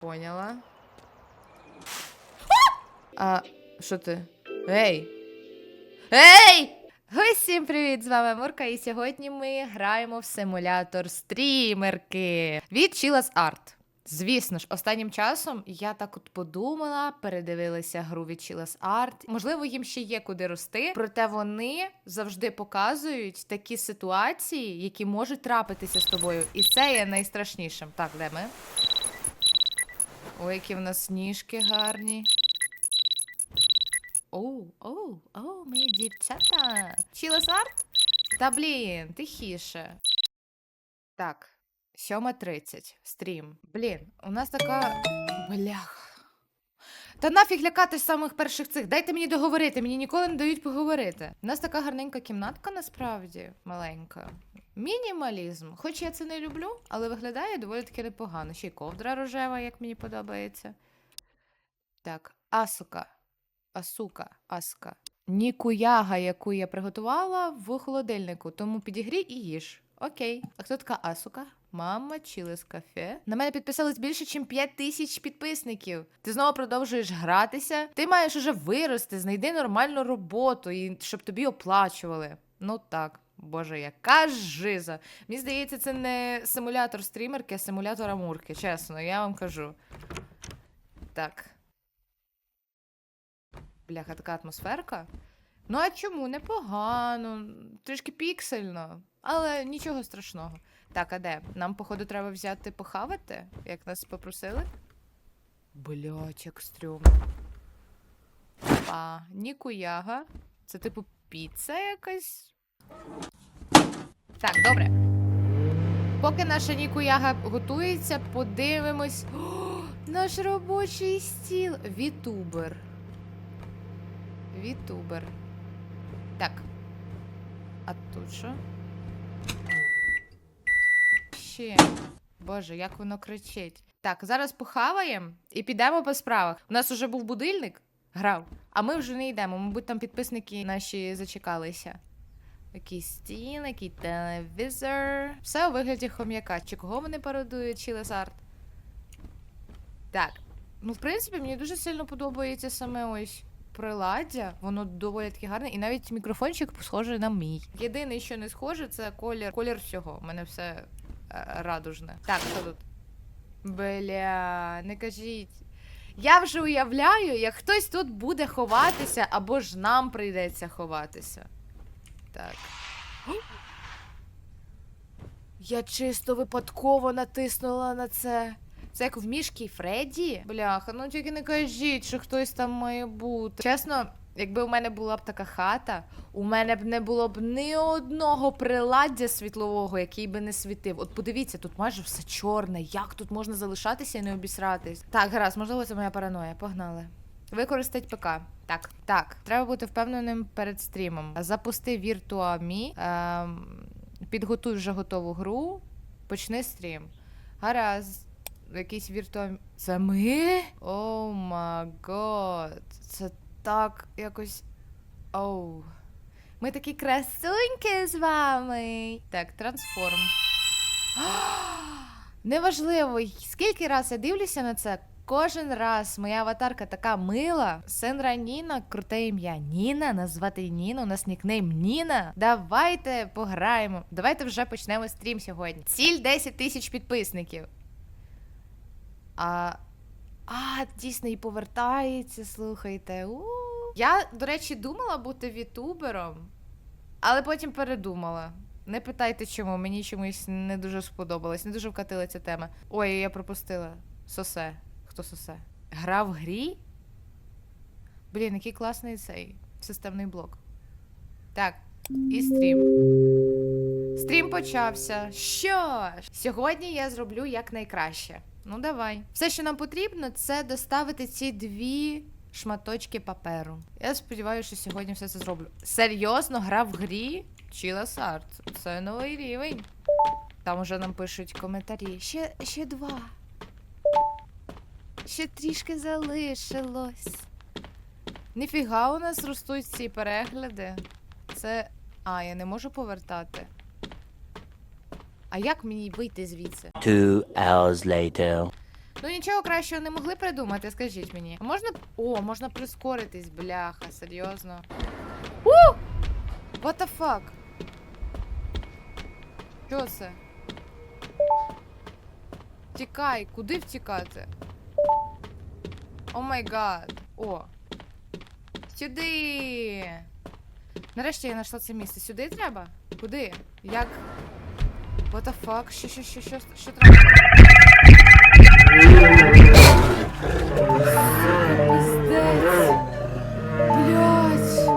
Поняла. А, що ти? Ей! Ей! Усім привіт! З вами Мурка, і сьогодні ми граємо в симулятор стрімерки від Chillas Art. Звісно ж, останнім часом я так от подумала, передивилася гру від Chillas Art. Можливо, їм ще є куди рости, проте вони завжди показують такі ситуації, які можуть трапитися з тобою. І це є найстрашнішим. Так, де ми? Ой, які в нас ніжки гарні. Оу, оу, оу, мої дівчата. Чілес арт? Та блін, тихіше. Так, 7.30, стрім. Блін, у нас така. Блях. Та нафіг лякатись самих перших цих. Дайте мені договорити, мені ніколи не дають поговорити. У нас така гарненька кімнатка насправді маленька. Мінімалізм. Хоч я це не люблю, але виглядає доволі таки непогано. Ще й ковдра рожева, як мені подобається. Так, асука. Асука, аска. Нікуяга, яку я приготувала в холодильнику, тому підігрій і їж. Окей. А хто така асука? Мама чилес кафе. На мене підписалось більше, ніж 5 тисяч підписників. Ти знову продовжуєш гратися. Ти маєш уже вирости, знайди нормальну роботу, і щоб тобі оплачували. Ну так, боже, яка жиза. Мені здається, це не симулятор стрімерки, а симулятор амурки. Чесно, я вам кажу. Так. Бляха, така атмосферка. Ну, а чому? Непогано, трішки піксельно, але нічого страшного. Так, а де? Нам, походу, треба взяти похавати, як нас попросили. Блять, як стрьомно. Па, нікуяга. Це типу піца якась. Так, добре. Поки наша нікуяга готується, подивимось. О, наш робочий стіл. Вітубер. Вітубер. Так. А тут що? Ще. Боже, як воно кричить. Так, зараз похаваємо і підемо по справах. У нас уже був будильник, грав, а ми вже не йдемо. Мабуть, там підписники наші зачекалися. Якийсь стіл, який телевізор. Все у вигляді хом'яка. Чи кого вони пародують, чи лазарт? Так. Ну, в принципі, мені дуже сильно подобається саме ось приладдя. Воно доволі таки гарне. І навіть мікрофончик схожий на мій. Єдине, що не схоже, це колір. Колір всього. У мене все радужне. Так, що тут? Бля, не кажіть. Я вже уявляю, як хтось тут буде ховатися, або ж нам прийдеться ховатися. Так. Я чисто випадково натиснула на це. Це як в мішки Фредді? Бляха, ну тільки не кажіть, що хтось там має бути. Чесно, якби у мене була б така хата, у мене б не було б ні одного приладдя світлового, який би не світив. От подивіться, тут майже все чорне. Як тут можна залишатися і не обісратись? Так, гаразд, можливо, це моя параноя. Погнали. Використать ПК. Так, так. Треба бути впевненим перед стрімом. Запусти Virtua.me, ем, підготуй вже готову гру, почни стрім. Гаразд. Якийсь віртуальний. Це ми? О май гот. Це так якось. Оу. Ми такі красуньки з вами. Так, трансформ. Неважливо, скільки раз я дивлюся на це. Кожен раз моя аватарка така мила. Сенра Ніна, круте ім'я. Ніна, назвати Ніну, у нас нікнейм Ніна. Давайте пограємо. Давайте вже почнемо стрім сьогодні. Ціль 10 тисяч підписників. А, а дійсно і повертається, слухайте. у Я, до речі, думала бути вітубером, але потім передумала. Не питайте чому, мені чомусь не дуже сподобалось, не дуже вкатила ця тема. Ой, я пропустила. Сосе. Хто сосе? Гра в грі? Блін, який класний цей системний блок. Так, і стрім. Стрім почався. Що ж, сьогодні я зроблю якнайкраще. Ну, давай. Все, що нам потрібно, це доставити ці дві шматочки паперу. Я сподіваюся, що сьогодні все це зроблю. Серйозно, гра в грі? Чілас Арт. Це новий рівень. Там уже нам пишуть коментарі. Ще, ще два. Ще трішки залишилось. Ніфіга у нас ростуть ці перегляди. Це. А, я не можу повертати. А як мені вийти звідси? Two hours later. Ну нічого кращого не могли придумати, скажіть мені. А можна. О, можна прискоритись, бляха, серйозно. У! What the fuck? Що це? Тікай, куди втікати? О май гад. О. Сюди. Нарешті я знайшла це місце. Сюди треба? Куди? Як? What the fuck? Що, що, що, що, що треба? Блять.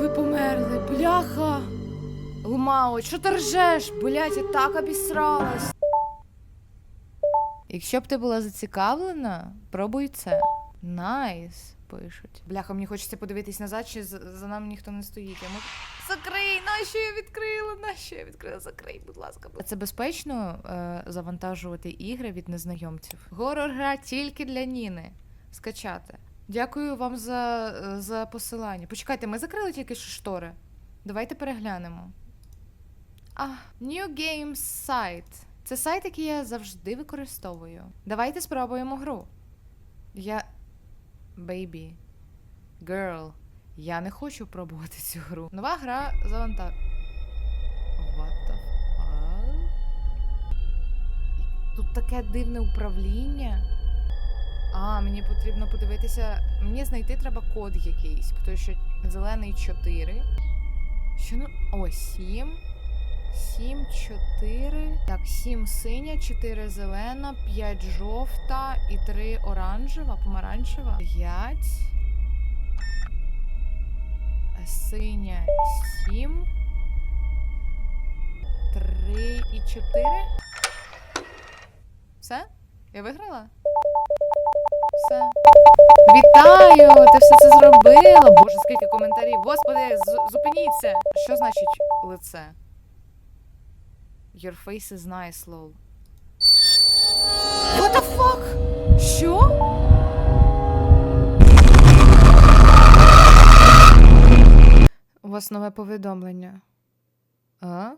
Ви померли, бляха. Лмао, що ти ржеш? Блять, я так обісралась. Якщо б ти була зацікавлена, пробуй це. Найс, пишуть. Бляха, мені хочеться подивитись назад, чи за, нами ніхто не стоїть. Я можу... Закрий, нащо я відкрила? Нащо я відкрила? Закрий, будь ласка. Це безпечно е, завантажувати ігри від незнайомців. Горор-гра тільки для Ніни. Скачати. Дякую вам за, е, за посилання. Почекайте, ми закрили тільки що штори. Давайте переглянемо. А, New Games Site. Це сайт, який я завжди використовую. Давайте спробуємо гру. Я. Baby. Girl. Я не хочу пробувати цю гру. Нова гра завантаж. What the fuck? Тут таке дивне управління. А, мені потрібно подивитися. Мені знайти треба код якийсь, тому що зелений 4. Що ну. О, 7. 7, 4. Так, 7 синя, 4 зелена, 5 жовта і 3 оранжева, помаранчева. 5. Синя 7. 3 і 4. Все? Я виграла? Все. Вітаю! Ти все це зробила! Боже, скільки коментарів! Господи, зупиніться! Що значить лице? Your face is nice, lol. What the fuck? Що? У вас нове повідомлення. А?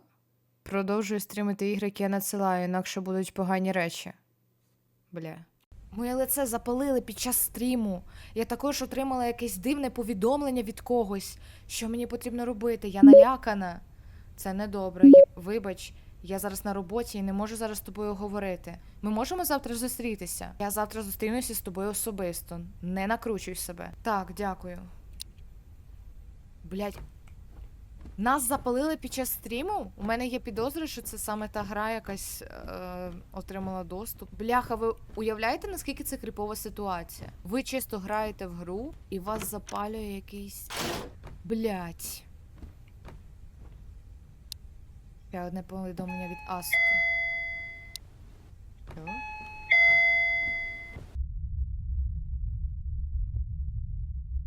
Продовжую стрімити ігри, які я надсилаю, інакше будуть погані речі. Бля. Моє лице запалили під час стріму. Я також отримала якесь дивне повідомлення від когось, що мені потрібно робити. Я налякана. Це недобре. Вибач, я зараз на роботі і не можу зараз з тобою говорити. Ми можемо завтра зустрітися. Я завтра зустрінуся з тобою особисто. Не накручуй себе. Так, дякую. Блять. Нас запалили під час стріму. У мене є підозри, що це саме та гра якась е, отримала доступ. Бляха, ви уявляєте, наскільки це кріпова ситуація? Ви чисто граєте в гру і вас запалює якийсь. Блять. Ще одне повідомлення від Асуки.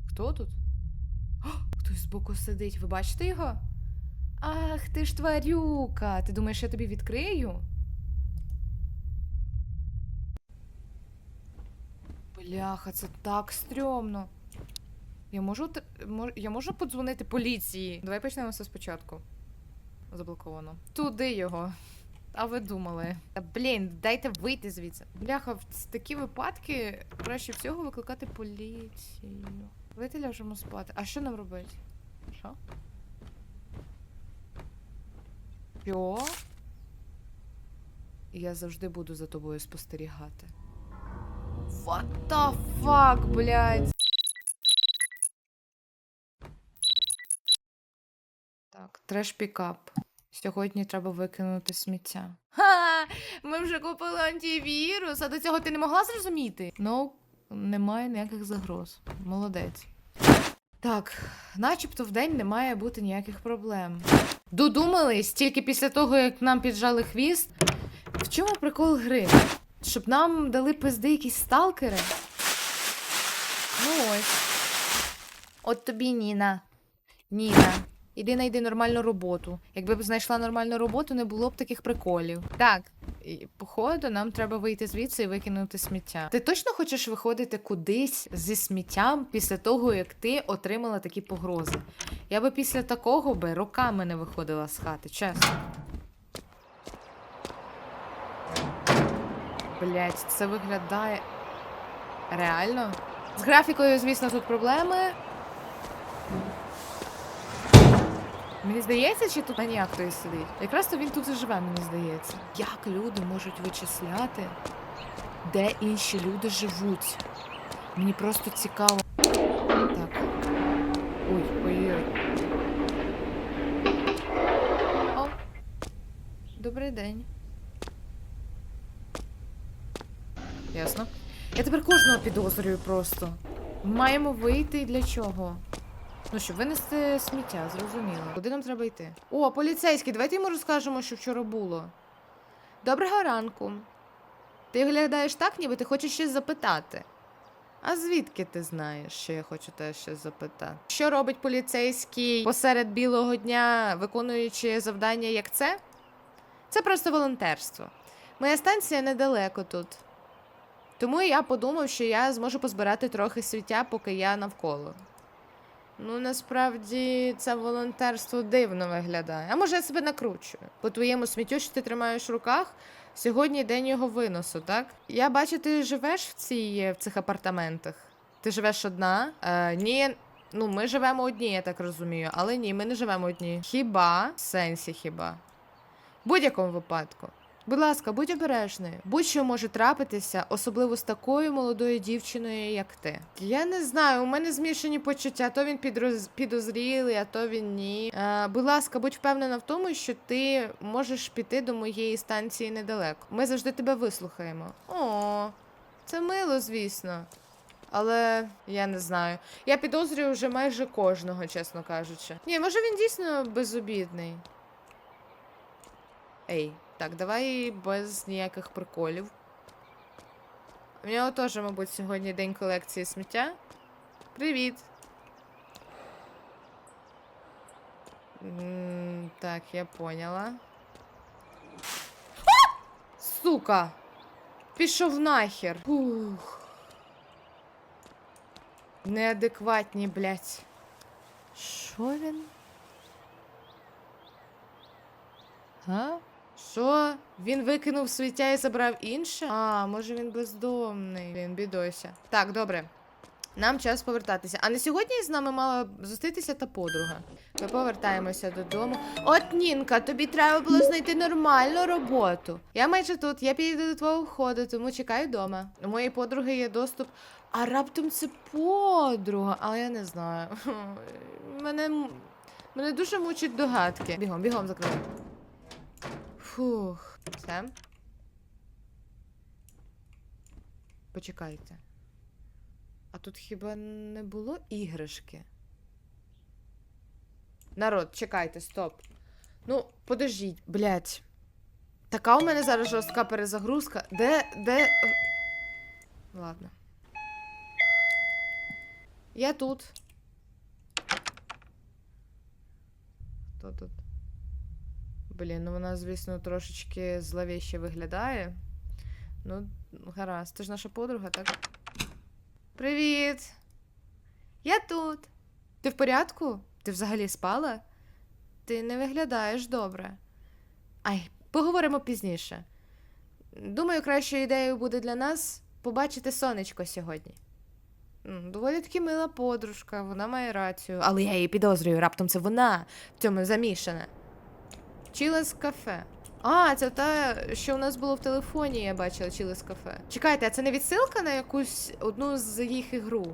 Хто тут? О, хтось збоку сидить. Ви бачите його? Ах, ти ж тварюка. Ти думаєш, я тобі відкрию? Бляха, це так стрьомно. Я можу, я можу подзвонити поліції. Давай почнемо все спочатку. Заблоковано. Туди його. А ви думали? Та блін, дайте вийти звідси. Бляха, в такі випадки краще всього викликати поліцію. Давайте ляжемо спати. А що нам робити? Що? Що? Я завжди буду за тобою спостерігати. What the fuck, блядь? Так, треш пікап. Сьогодні треба викинути сміття. Ха! Ми вже купили антивірус, а до цього ти не могла зрозуміти? Ну, немає ніяких загроз. Молодець. Так, начебто в день не має бути ніяких проблем. Додумались тільки після того, як нам піджали хвіст. В чому прикол гри? Щоб нам дали пизди якісь сталкери? Ну ось. От тобі Ніна. Ніна. Іди знайди нормальну роботу. Якби б знайшла нормальну роботу, не було б таких приколів. Так, і, походу, нам треба вийти звідси і викинути сміття. Ти точно хочеш виходити кудись зі сміттям після того, як ти отримала такі погрози? Я би після такого би роками не виходила з хати, чесно. Блять, це виглядає. Реально? З графікою, звісно, тут проблеми. Мені здається, чи тут маніяк той сидить? Якраз то він тут і живе, мені здається. Як люди можуть вичисляти, де інші люди живуть? Мені просто цікаво. Так. Ой, ой-ой. О. Добрий день. Ясно. Я тепер кожного підозрюю просто. Маємо вийти для чого? Ну що, винести сміття, зрозуміло. Куди нам треба йти? О, поліцейський, давайте йому розкажемо, що вчора було. Доброго ранку. Ти виглядаєш так, ніби ти хочеш щось запитати. А звідки ти знаєш, що я хочу тебе щось запитати? Що робить поліцейський посеред білого дня, виконуючи завдання як це? Це просто волонтерство. Моя станція недалеко тут. Тому я подумав, що я зможу позбирати трохи свіття, поки я навколо. Ну, насправді, це волонтерство дивно виглядає. А може, я себе накручую? По твоєму сміттю, що ти тримаєш в руках, сьогодні день його виносу, так? Я бачу, ти живеш в, цій, в цих апартаментах. Ти живеш одна? Е, ні, ну ми живемо одні, я так розумію. Але ні, ми не живемо одні. Хіба? В сенсі хіба? В будь-якому випадку. Будь ласка, будь обережною. Будь-що може трапитися, особливо з такою молодою дівчиною, як ти. Я не знаю, у мене змішані почуття. То він підроз... підозрілий, а то він ні. Е, будь ласка, будь впевнена в тому, що ти можеш піти до моєї станції недалеко. Ми завжди тебе вислухаємо. О, це мило, звісно. Але я не знаю. Я підозрюю вже майже кожного, чесно кажучи. Ні, може він дійсно безобідний. Ей, так, давай без ніяких приколів. У нього теж, мабуть, сьогодні день колекції сміття. Привіт. М, Так, я поняла. А! Сука! Пішов нахер. Ух. Неадекватні, блядь. Що він? А? Що? Він викинув сміття і забрав інше? А, може він бездомний. Він бідося. Так, добре. Нам час повертатися. А не сьогодні з нами мала зустрітися та подруга. Ми повертаємося додому. От, Нінка, тобі треба було знайти нормальну роботу. Я майже тут, я підійду до твого входу, тому чекаю вдома. У моєї подруги є доступ. А раптом це подруга, але я не знаю. Мене, мене дуже мучать догадки. Бігом, бігом закрив. Фух. Все. Почекайте. А тут хіба не було іграшки? Народ, чекайте, стоп. Ну, подождіть, блядь. Така у мене зараз жорстка перезагрузка. Де. де. Ладно. Я тут. Хто тут? Блін, ну вона, звісно, трошечки зловіще виглядає. Ну, гаразд. Ти ж наша подруга, так? Привіт! Я тут. Ти в порядку? Ти взагалі спала? Ти не виглядаєш добре. Ай, поговоримо пізніше. Думаю, кращою ідеєю буде для нас побачити сонечко сьогодні. Доволі таки мила подружка, вона має рацію. Але я її підозрюю, раптом це вона в цьому замішана. Чілес кафе. А, це та, що у нас було в телефоні, я бачила Чілес кафе. Чекайте, а це не відсилка на якусь одну з їх ігру?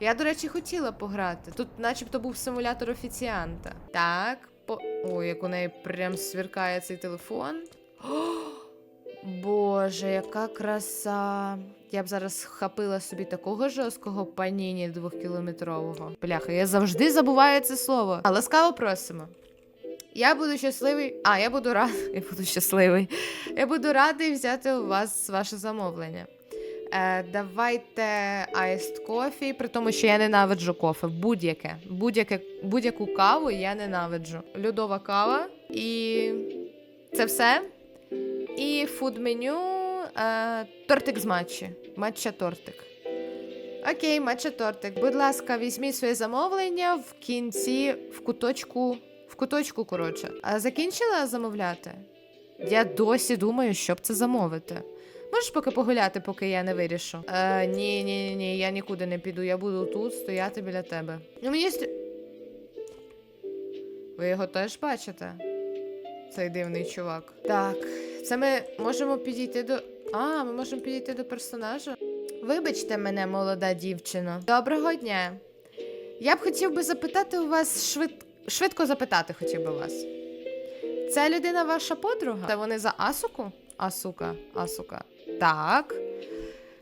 Я, до речі, хотіла пограти. Тут начебто був симулятор офіціанта. Так, по. Ой, як у неї прям сверкає цей телефон. О, Боже, яка краса. Я б зараз хапила собі такого жорсткого паніні двохкілометрового. Бляха, я завжди забуваю це слово. А ласкаво просимо. Я буду щасливий. А, я буду рад. Я буду щасливий. Я буду радий взяти у вас ваше замовлення. Е, давайте айст кофі, при тому, що я ненавиджу кофе. Будь-яке. Будь-яке, будь-яку каву я ненавиджу. Льодова кава. І це все. І фуд меню е, тортик з матчі. Матча тортик. Окей, матча тортик. Будь ласка, візьміть своє замовлення в кінці в куточку. В куточку, коротше. А закінчила замовляти? Я досі думаю, щоб це замовити. Можеш поки погуляти, поки я не вирішу? Е, ні, ні, ні, я нікуди не піду. Я буду тут стояти біля тебе. Ну мені ст... Ви його теж бачите? Цей дивний чувак. Так, це ми можемо підійти до. А, ми можемо підійти до персонажа. Вибачте мене, молода дівчино. Доброго дня. Я б хотів би запитати у вас швид... швидко запитати хотів би вас. Ця людина ваша подруга? Та вони за Асуку? Асука, Асука. Так.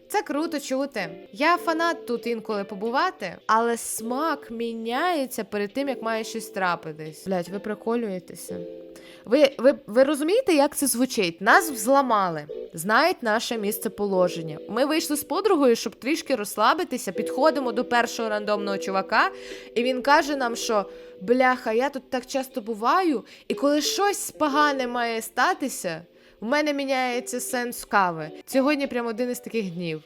Це круто чути. Я фанат тут інколи побувати, але смак міняється перед тим, як має щось трапитись. Блять, ви приколюєтеся. Ви, ви, ви розумієте, як це звучить? Нас взламали, знають наше місце положення. Ми вийшли з подругою, щоб трішки розслабитися. Підходимо до першого рандомного чувака, і він каже нам, що бляха, я тут так часто буваю, і коли щось погане має статися, в мене міняється сенс кави. Сьогодні прям один із таких днів.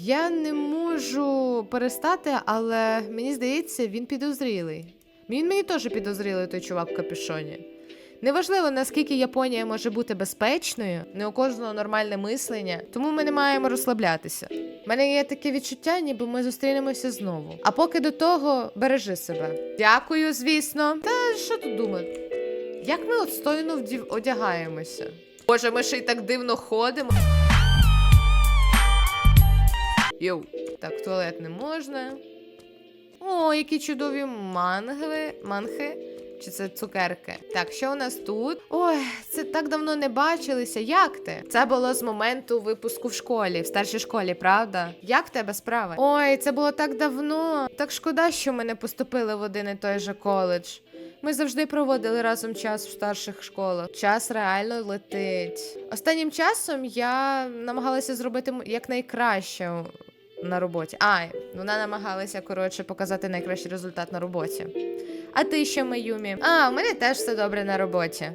Я не можу перестати, але мені здається, він підозрілий. Він мені теж підозрілий той чувак в капюшоні. Неважливо, наскільки Японія може бути безпечною, не у кожного нормальне мислення, тому ми не маємо розслаблятися. У мене є таке відчуття, ніби ми зустрінемося знову. А поки до того бережи себе. Дякую, звісно. Та що тут думати? Як ми отстойно вдів... одягаємося? Боже, ми ще й так дивно ходимо. Йоу. Так, в туалет не можна. О, які чудові мангви, манхи. Чи це цукерки? Так, що у нас тут? Ой, це так давно не бачилися. Як ти? Це було з моменту випуску в школі, в старшій школі, правда? Як в тебе справи? Ой, це було так давно. Так шкода, що ми не поступили в один і той же коледж. Ми завжди проводили разом час в старших школах. Час реально летить. Останнім часом я намагалася зробити якнайкраще на роботі. А, вона намагалася, коротше, показати найкращий результат на роботі. А ти що, Маюмі? А, у мене теж все добре на роботі.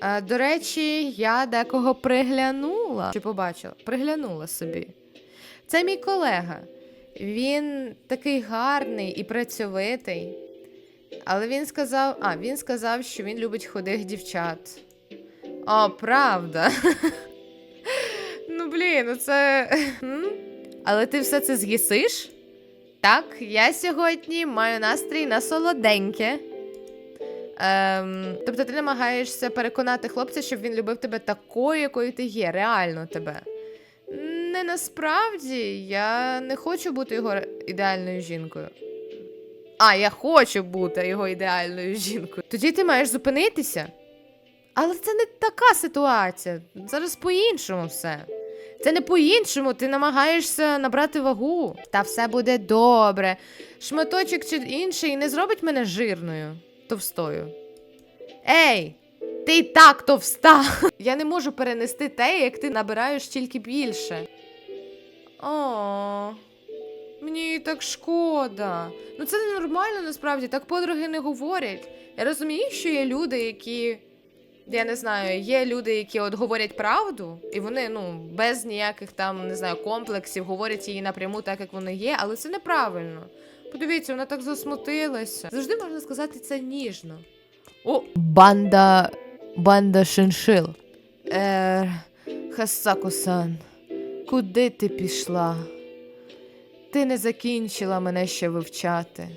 А, до речі, я декого приглянула. Чи побачила? Приглянула собі. Це мій колега. Він такий гарний і працьовитий. Але він сказав, а, він сказав, що він любить худих дівчат. О, правда. ну, блін, ну це. Але ти все це з'їсиш? Так, я сьогодні маю настрій на солоденьке. Ем, тобто ти намагаєшся переконати хлопця, щоб він любив тебе такою, якою ти є, реально тебе. Не насправді, я не хочу бути його ідеальною жінкою. А, я хочу бути його ідеальною жінкою. Тоді ти маєш зупинитися. Але це не така ситуація. Зараз по-іншому все. Це не по-іншому, ти намагаєшся набрати вагу. Та все буде добре. Шматочок чи інший не зробить мене жирною, товстою. Ей, ти й так товста. Я не можу перенести те, як ти набираєш тільки більше. О, мені так шкода. Ну це ненормально насправді, так подруги не говорять. Я розумію, що є люди, які. Я не знаю, є люди, які от говорять правду, і вони ну без ніяких там не знаю комплексів говорять її напряму, так як вони є, але це неправильно. Подивіться, вона так засмутилася. Завжди можна сказати це ніжно. О, банда. банда шиншил. Е, Хасако-сан, куди ти пішла? Ти не закінчила мене ще вивчати.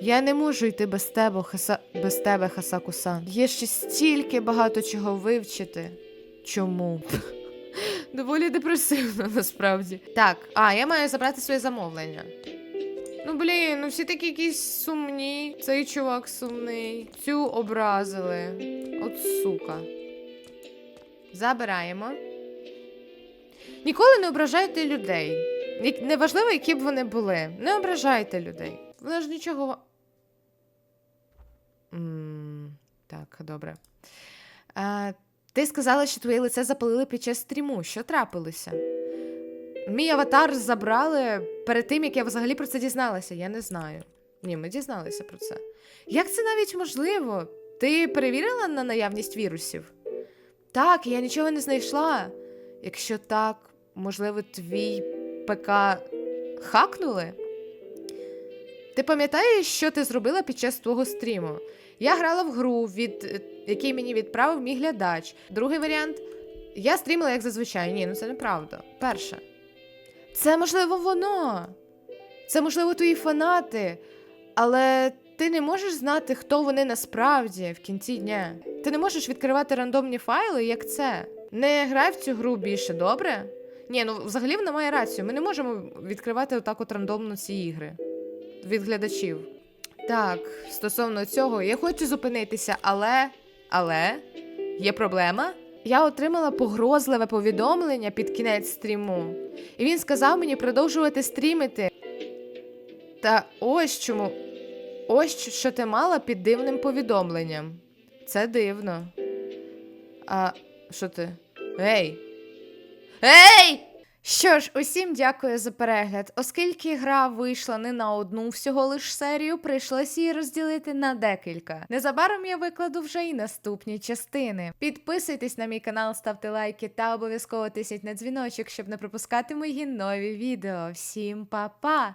Я не можу йти без тебе, хаса... без тебе, Хасаку-сан. Є ще стільки багато чого вивчити. Чому? Доволі депресивно, насправді. Так, а, я маю забрати своє замовлення. Ну, блін, ну всі такі якісь сумні. Цей чувак сумний. Цю образили. От сука. Забираємо. Ніколи не ображайте людей. Неважливо, які б вони були. Не ображайте людей. Вони ж нічого. Так, добре. А, ти сказала, що твоє лице запалили під час стріму. Що трапилося? Мій аватар забрали перед тим, як я взагалі про це дізналася. Я не знаю. Ні, ми дізналися про це. Як це навіть можливо? Ти перевірила на наявність вірусів? Так, я нічого не знайшла. Якщо так, можливо, твій ПК хакнули? Ти пам'ятаєш, що ти зробила під час твого стріму? Я грала в гру, від, який мені відправив мій глядач. Другий варіант. Я стрімила, як зазвичай. Ні, ну це неправда. Перше. Це можливо воно. Це можливо твої фанати. Але ти не можеш знати, хто вони насправді в кінці дня. Ти не можеш відкривати рандомні файли, як це. Не грай в цю гру більше, добре? Ні, ну взагалі вона має рацію. Ми не можемо відкривати отак от рандомно ці ігри від глядачів. Так, стосовно цього, я хочу зупинитися, але. Але є проблема. Я отримала погрозливе повідомлення під кінець стріму. І він сказав мені продовжувати стрімити. Та ось чому. Ось що- ти мала під дивним повідомленням. Це дивно. А що ти? Ей! Ей! Що ж, усім дякую за перегляд. Оскільки гра вийшла не на одну всього лиш серію, прийшлося її розділити на декілька. Незабаром я викладу вже і наступні частини. Підписуйтесь на мій канал, ставте лайки та обов'язково тисніть на дзвіночок, щоб не пропускати мої нові відео. Всім па-па!